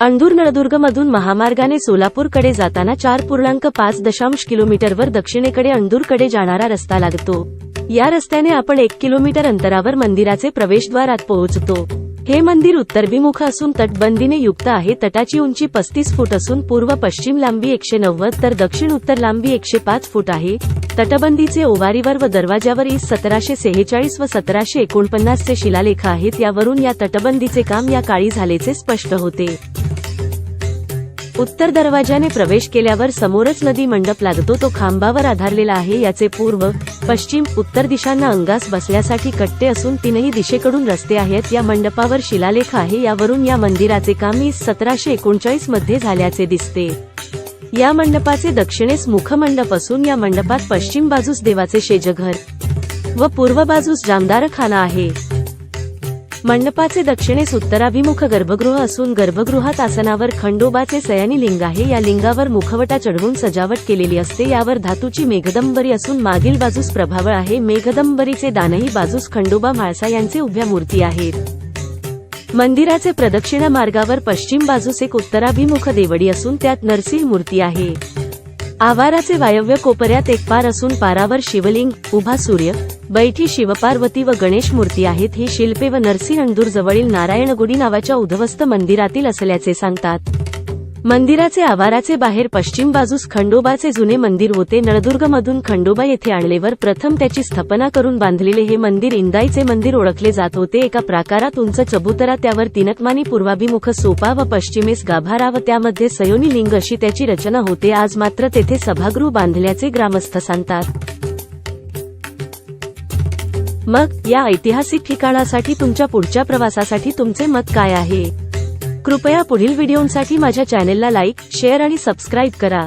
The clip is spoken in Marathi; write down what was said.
अंदूर नळदुर्ग मधून महामार्गाने सोलापूरकडे जाताना चार पूर्णांक पाच दशांश किलोमीटरवर दक्षिणेकडे अंदूरकडे जाणारा रस्ता लागतो. या रस्त्याने आपण एक किलोमीटर अंतरावर मंदिराचे प्रवेशद्वारात पोहोचतो. हे मंदिर उत्तरभिमुख असून तटबंदीने युक्त आहे. तटाची उंची पस्तीस फूट असून पूर्व पश्चिम लांबी एकशे नव्वद तर दक्षिण उत्तर लांबी एकशे पाच फूट आहे. तटबंदीचे ओवारीवर व दरवाजावर इस सतराशे सेहेचाळीस व सतराशे एकोणपन्नासचे शिलालेख आहेत. यावरून या तटबंदीचे काम या काळी झाल्याचे स्पष्ट होते. उत्तर दरवाजाने प्रवेश केल्यावर समोरच नदी मंडप लागतो. तो खांबावर आधारलेला आहे. याचे पूर्व पश्चिम उत्तर दिशांना अंगास बसण्यासाठी कट्टे असून तीनही दिशेकडून रस्ते आहेत. या मंडपावर शिलालेख आहे. यावरून या मंदिराचे काम सतराशे एकोणचाळीसमध्ये झाल्याचे दिसते. या मंडपाचे दक्षिणेस मुखमंडप असून या मंडपात पश्चिम बाजूस देवाचे शेजघर व पूर्व बाजूस जामदारखाना आहे. मंडपाचे दक्षिणेस उत्तराभिमुख गर्भगृह असून गर्भगृहात आसनावर खंडोबाचे सयानी लिंग आहे. या लिंगावर मुखवटा चढवून सजावट केलेली असते. यावर धातूची मेघदंबरी असून मागील बाजूस प्रभावळ आहे. मेघदंबरीचे दानही बाजूस खंडोबा म्हाळसा यांचे उभ्या मूर्ती आहेत. मंदिराचे प्रदक्षिणा मार्गावर पश्चिम बाजूस एक उत्तराभिमुख देवडी असून त्यात नरसिंह मूर्ती आहे. आवाराचे वायव्य कोपऱ्यात एक पार असून पारावर शिवलिंग उभा सूर्य बैठी शिवपार्वती व गणेश मूर्ती आहेत ही शिल्पे व नरसिंहंदूर जवळील नारायणगुडी नावाच्या उद्धवस्त मंदिरातील असल्याचे सांगतात. मंदिराचे आवाराचे बाहेर पश्चिम बाजूस खंडोबाचे जुने मंदिर होते. नळदुर्ग मधून खंडोबा येथे आणलेवर प्रथम त्याची स्थापना करून बांधलेले हे मंदिर इंदाईचे मंदिर ओळखले जात होते. एका प्राकारात उंच चबुतरा त्यावर तिनकमानी पूर्वाभिमुख सोपा व पश्चिमेस गाभारा व त्यामध्ये सयोनी लिंग अशी त्याची रचना होते. आज मात्र तेथे सभागृह बांधल्याचे ग्रामस्थ सांगतात. मग या ऐतिहासिक ठिकाणासाठी तुमच्या पुढच्या प्रवासासाठी तुमचे मत काय आहे? कृपया पुढील व्हिडिओंसाठी माझ्या चॅनेलला लाईक शेअर आणि सबस्क्राईब करा.